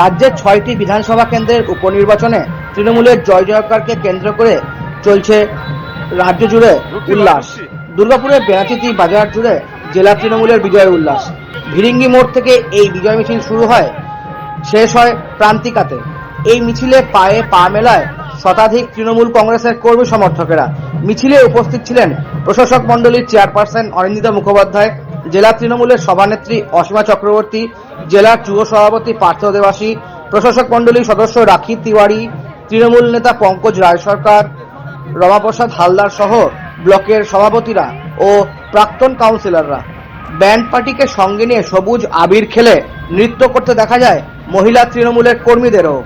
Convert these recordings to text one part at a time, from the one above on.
রাজ্যের ছয়টি বিধানসভা কেন্দ্রের উপনির্বাচনে তৃণমূলের জয় জয়কারকে কেন্দ্র করে চলছে রাজ্য জুড়ে উল্লাস। দুর্গাপুরের বেনাচিতি বাজার জুড়ে জেলা তৃণমূলের বিজয় উল্লাস। ভিরিঙ্গি মোড় থেকে এই বিজয় মিছিল শুরু হয়, শেষ হয় প্রান্তিকাতে। এই মিছিলে পায়ে পা মেলায় শতাধিক তৃণমূল কংগ্রেসের কর্মী সমর্থকেরা। মিছিলে উপস্থিত ছিলেন প্রশাসক মণ্ডলীর চেয়ারপারসন অনিন্দিতা মুখোপাধ্যায় জেলা তৃণমূলের সভানেত্রী অসীমা চক্রবর্তী জেলার যুব সভাপতি পার্থ দেবাসী প্রশাসক মণ্ডলীর সদস্য রাখি তিওয়ারি তৃণমূল নেতা পঙ্কজ রায় সরকার রমাপ্রসাদ হালদার সহ ব্লকের সভাপতিরা ও প্রাক্তন কাউন্সিলররা ব্যান্ড পার্টিকে সঙ্গে নিয়ে সবুজ আবির খেলে নৃত্য করতে দেখা যায় মহিলা তৃণমূলের কর্মীদেরও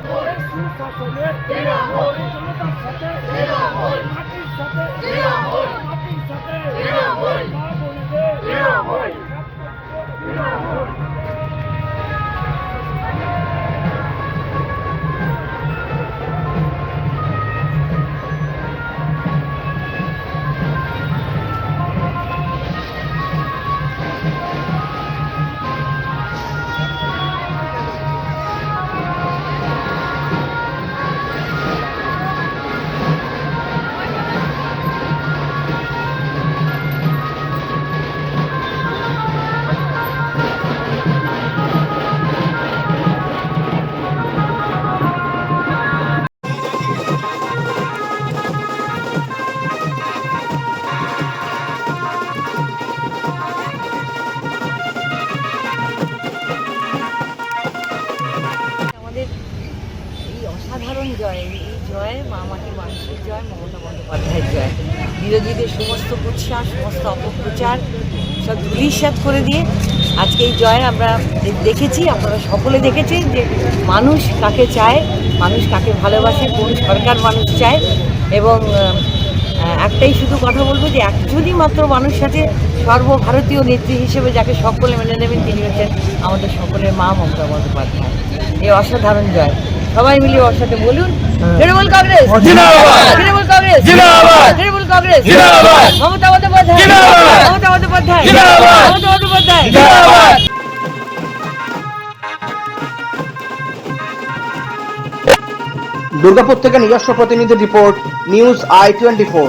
মানুষের জয় মমতা বন্দ্যোপাধ্যায়ের জয়। বিরোধীদের সমস্ত কুৎসা সমস্ত অপপ্রচার সব ধুলিস্যাত করে দিয়ে আজকে এই জয় আমরা দেখেছি, আপনারা সকলে দেখেছেন যে মানুষ কাকে চায়, মানুষ কাকে ভালোবাসে, কোন সরকার মানুষ চায় এবং একটাই শুধু কথা বলব যে একজনই মাত্র মানুষ সাথে সর্বভারতীয় নেত্রী হিসেবে যাকে সকলে মেনে নেবেন, তিনি হচ্ছেন আমাদের সকলের মা মমতা বন্দ্যোপাধ্যায়। এই অসাধারণ জয়। সবাই মিলে ওর সাথে বলুন তৃণমূল কংগ্রেস জিন্দাবাদ! তৃণমূল কংগ্রেস জিন্দাবাদ! তৃণমূল কংগ্রেস জিন্দাবাদ! মমতা বন্দ্যোপাধ্যায় জিন্দাবাদ! মমতা বন্দ্যোপাধ্যায় জিন্দাবাদ! মমতা বন্দ্যোপাধ্যায় জিন্দাবাদ! দুর্গাপুর থেকে নিজস্ব প্রতিনিধি report news I twenty four